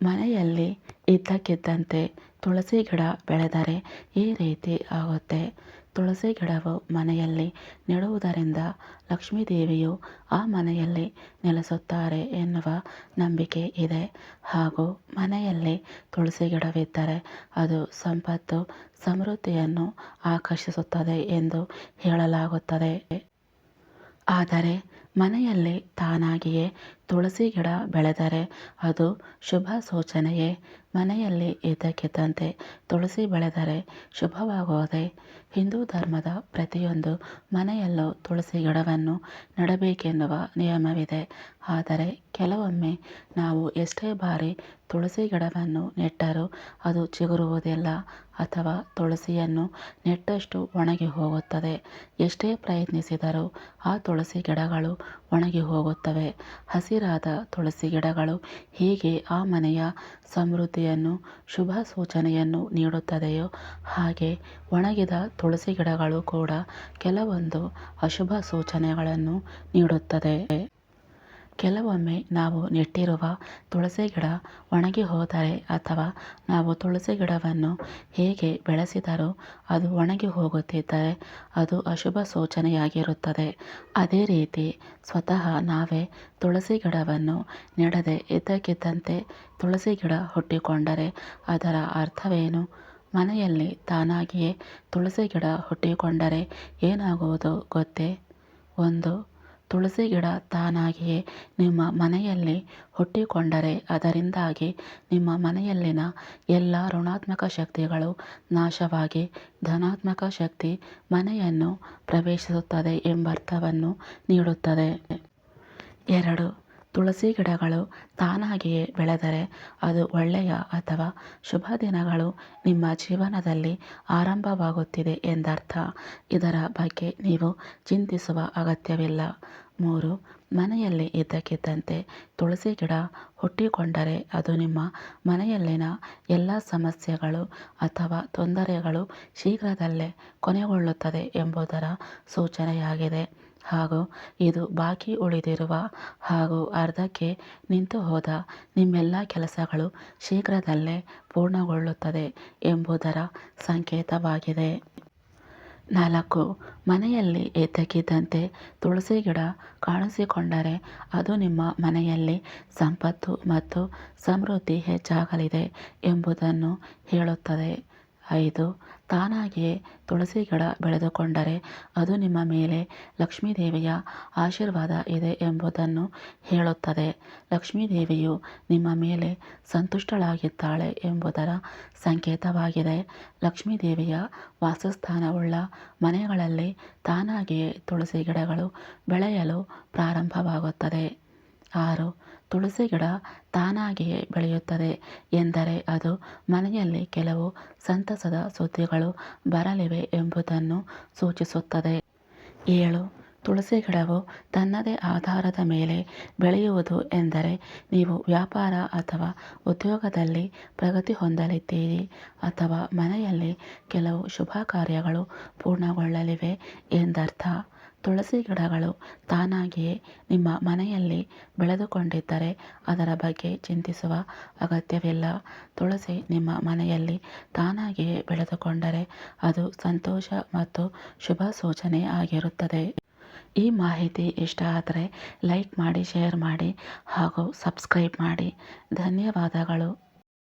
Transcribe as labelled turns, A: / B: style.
A: ಮನೆಯಲ್ಲಿ ಇದ್ದಕ್ಕಿದ್ದಂತೆ ತುಳಸಿ ಗಿಡ ಬೆಳೆದರೆ ಈ ರೀತಿ ಆಗುತ್ತೆ. ತುಳಸಿ ಗಿಡವು ಮನೆಯಲ್ಲಿ ನೆಡುವುದರಿಂದ ಲಕ್ಷ್ಮೀದೇವಿಯು ಆ ಮನೆಯಲ್ಲಿ ನೆಲೆಸುತ್ತಾರೆ ಎನ್ನುವ ನಂಬಿಕೆ ಇದೆ. ಹಾಗೂ ಮನೆಯಲ್ಲಿ ತುಳಸಿ ಗಿಡವಿದ್ದರೆ ಅದು ಸಂಪತ್ತು, ಸಮೃದ್ಧಿಯನ್ನು ಆಕರ್ಷಿಸುತ್ತದೆ ಎಂದು ಹೇಳಲಾಗುತ್ತದೆ. ಆದರೆ ಮನೆಯಲ್ಲಿ ತಾನಾಗಿಯೇ ತುಳಸಿ ಗಿಡ ಬೆಳೆದರೆ ಅದು ಶುಭ ಸೂಚನೆಯೇ? ಮನೆಯಲ್ಲಿ ಇದ್ದಕ್ಕಿದ್ದಂತೆ ತುಳಸಿ ಬೆಳೆದರೆ ಶುಭವಾಗುವುದೇ ಹಿಂದೂ ಧರ್ಮದ ಪ್ರತಿಯೊಂದು ಮನೆಯಲ್ಲೂ ತುಳಸಿ ಗಿಡವನ್ನು ನೆಡಬೇಕೆನ್ನುವ ನಿಯಮವಿದೆ. ಆದರೆ ಕೆಲವೊಮ್ಮೆ ನಾವು ಎಷ್ಟೇ ಬಾರಿ ತುಳಸಿ ಗಿಡವನ್ನು ನೆಟ್ಟರೂ ಅದು ಚಿಗುರುವುದಿಲ್ಲ ಅಥವಾ ತುಳಸಿಯನ್ನು ನೆಟ್ಟಷ್ಟು ಒಣಗಿ ಹೋಗುತ್ತದೆ. ಎಷ್ಟೇ ಪ್ರಯತ್ನಿಸಿದರೂ ಆ ತುಳಸಿ ಗಿಡಗಳು ಒಣಗಿ ಹೋಗುತ್ತವೆ. ಹಸಿರಾದ ತುಳಸಿ ಗಿಡಗಳು ಹೇಗೆ ಆ ಮನೆಯ ಸಮೃದ್ಧಿಯನ್ನು, ಶುಭ ಸೂಚನೆಯನ್ನು ನೀಡುತ್ತದೆಯೋ ಹಾಗೆ ಒಣಗಿದ ತುಳಸಿ ಗಿಡಗಳು ಕೂಡ ಕೆಲವೊಂದು ಅಶುಭ ಸೂಚನೆಗಳನ್ನು ನೀಡುತ್ತದೆ. ಕೆಲವೊಮ್ಮೆ ನಾವು ನೆಟ್ಟಿರುವ ತುಳಸಿ ಗಿಡ ಒಣಗಿ ಹೋದರೆ ಅಥವಾ ನಾವು ತುಳಸಿ ಗಿಡವನ್ನು ಹೇಗೆ ಬೆಳೆಸಿದರೂ ಅದು ಒಣಗಿ ಹೋಗುತ್ತಿದ್ದರೆ ಅದು ಅಶುಭ ಸೂಚನೆಯಾಗಿರುತ್ತದೆ. ಅದೇ ರೀತಿ ಸ್ವತಃ ನಾವೇ ತುಳಸಿ ಗಿಡವನ್ನು ನೆಡದೆ ಇದ್ದಕ್ಕಿದ್ದಂತೆ ತುಳಸಿ ಗಿಡ ಹುಟ್ಟಿಕೊಂಡರೆ ಅದರ ಅರ್ಥವೇನು? ಮನೆಯಲ್ಲಿ ತಾನಾಗಿಯೇ ತುಳಸಿ ಗಿಡ ಹುಟ್ಟಿಕೊಂಡರೆ ಏನಾಗುವುದು ಗೊತ್ತೇ? ಒಂದು ತುಳಸಿ ಗಿಡ ತಾನಾಗಿಯೇ ನಿಮ್ಮ ಮನೆಯಲ್ಲಿ ಹುಟ್ಟಿಕೊಂಡರೆ, ಅದರಿಂದಾಗಿ ನಿಮ್ಮ ಮನೆಯಲ್ಲಿನ ಎಲ್ಲ ಋಣಾತ್ಮಕ ಶಕ್ತಿಗಳು ನಾಶವಾಗಿ ಧನಾತ್ಮಕ ಶಕ್ತಿ ಮನೆಯನ್ನು ಪ್ರವೇಶಿಸುತ್ತದೆ ಎಂಬರ್ಥವನ್ನು ನೀಡುತ್ತದೆ. ಎರಡು ತುಳಸಿ ಗಿಡಗಳು ತಾನಾಗಿಯೇ ಬೆಳೆದರೆ ಅದು ಒಳ್ಳೆಯ ಅಥವಾ ಶುಭ ದಿನಗಳು ನಿಮ್ಮ ಜೀವನದಲ್ಲಿ ಆರಂಭವಾಗುತ್ತಿದೆ ಎಂದರ್ಥ. ಇದರ ಬಗ್ಗೆ ನೀವು ಚಿಂತಿಸುವ ಅಗತ್ಯವಿಲ್ಲ. ಮೂರು, ಮನೆಯಲ್ಲಿ ಇದ್ದಕ್ಕಿದ್ದಂತೆ ತುಳಸಿ ಗಿಡ ಹುಟ್ಟಿಕೊಂಡರೆ ಅದು ನಿಮ್ಮ ಮನೆಯಲ್ಲಿನ ಎಲ್ಲ ಸಮಸ್ಯೆಗಳು ಅಥವಾ ತೊಂದರೆಗಳು ಶೀಘ್ರದಲ್ಲೇ ಕೊನೆಗೊಳ್ಳುತ್ತದೆ ಎಂಬುದರ ಸೂಚನೆಯಾಗಿದೆ. ಹಾಗೂ ಇದು ಬಾಕಿ ಉಳಿದಿರುವ ಹಾಗೂ ಅರ್ಧಕ್ಕೆ ನಿಂತು ಹೋದ ನಿಮ್ಮೆಲ್ಲ ಕೆಲಸಗಳು ಶೀಘ್ರದಲ್ಲೇ ಪೂರ್ಣಗೊಳ್ಳುತ್ತದೆ ಎಂಬುದರ ಸಂಕೇತವಾಗಿದೆ. ನಾಲ್ಕು. ಮನೆಯಲ್ಲಿ ಇದ್ದಕ್ಕಿದ್ದಂತೆ ತುಳಸಿ ಗಿಡ ಕಾಣಿಸಿಕೊಂಡರೆ ಅದು ನಿಮ್ಮ ಮನೆಯಲ್ಲಿ ಸಂಪತ್ತು ಮತ್ತು ಸಮೃದ್ಧಿ ಹೆಚ್ಚಾಗಲಿದೆ ಎಂಬುದನ್ನು ಹೇಳುತ್ತದೆ. ಐದು. ತಾನಾಗಿಯೇ ತುಳಸಿ ಗಿಡ ಬೆಳೆದುಕೊಂಡರೆ ಅದು ನಿಮ್ಮ ಮೇಲೆ ಲಕ್ಷ್ಮೀದೇವಿಯ ಆಶೀರ್ವಾದ ಇದೆ ಎಂಬುದನ್ನು ಹೇಳುತ್ತದೆ. ಲಕ್ಷ್ಮೀದೇವಿಯು ನಿಮ್ಮ ಮೇಲೆ ಸಂತುಷ್ಟಳಾಗಿದ್ದಾಳೆ ಎಂಬುದರ ಸಂಕೇತವಾಗಿದೆ. ಲಕ್ಷ್ಮೀದೇವಿಯ ವಾಸಸ್ಥಾನವುಳ್ಳ ಮನೆಗಳಲ್ಲಿ ತಾನಾಗಿಯೇ ತುಳಸಿ ಗಿಡಗಳು ಬೆಳೆಯಲು ಪ್ರಾರಂಭವಾಗುತ್ತದೆ. ಆರು, ತುಳಸಿ ಗಿಡ ತಾನಾಗಿಯೇ ಬೆಳೆಯುತ್ತದೆ ಎಂದರೆ ಅದು ಮನೆಯಲ್ಲಿ ಕೆಲವು ಸಂತಸದ ಸುದ್ದಿಗಳು ಬರಲಿವೆ ಎಂಬುದನ್ನು ಸೂಚಿಸುತ್ತದೆ. ಏಳು, ತುಳಸಿ ಗಿಡವು ತನ್ನದೇ ಆಧಾರದ ಮೇಲೆ ಬೆಳೆಯುವುದು ಎಂದರೆ ನೀವು ವ್ಯಾಪಾರ ಅಥವಾ ಉದ್ಯೋಗದಲ್ಲಿ ಪ್ರಗತಿ ಹೊಂದಲಿದ್ದೀರಿ ಅಥವಾ ಮನೆಯಲ್ಲಿ ಕೆಲವು ಶುಭ ಕಾರ್ಯಗಳು ಪೂರ್ಣಗೊಳ್ಳಲಿವೆ ಎಂದರ್ಥ. ತುಳಸಿ ಗಿಡಗಳು ತಾನಾಗಿಯೇ ನಿಮ್ಮ ಮನೆಯಲ್ಲಿ ಬೆಳೆದುಕೊಂಡಿದ್ದರೆ ಅದರ ಬಗ್ಗೆ ಚಿಂತಿಸುವ ಅಗತ್ಯವಿಲ್ಲ. ತುಳಸಿ ನಿಮ್ಮ ಮನೆಯಲ್ಲಿ ತಾನಾಗಿಯೇ ಬೆಳೆದುಕೊಂಡರೆ ಅದು ಸಂತೋಷ ಮತ್ತು ಶುಭ ಸೂಚನೆ ಆಗಿರುತ್ತದೆ. ಈ ಮಾಹಿತಿ ಇಷ್ಟ ಆದರೆ ಲೈಕ್ ಮಾಡಿ, ಶೇರ್ ಮಾಡಿ ಹಾಗೂ ಸಬ್ಸ್ಕ್ರೈಬ್ ಮಾಡಿ. ಧನ್ಯವಾದಗಳು.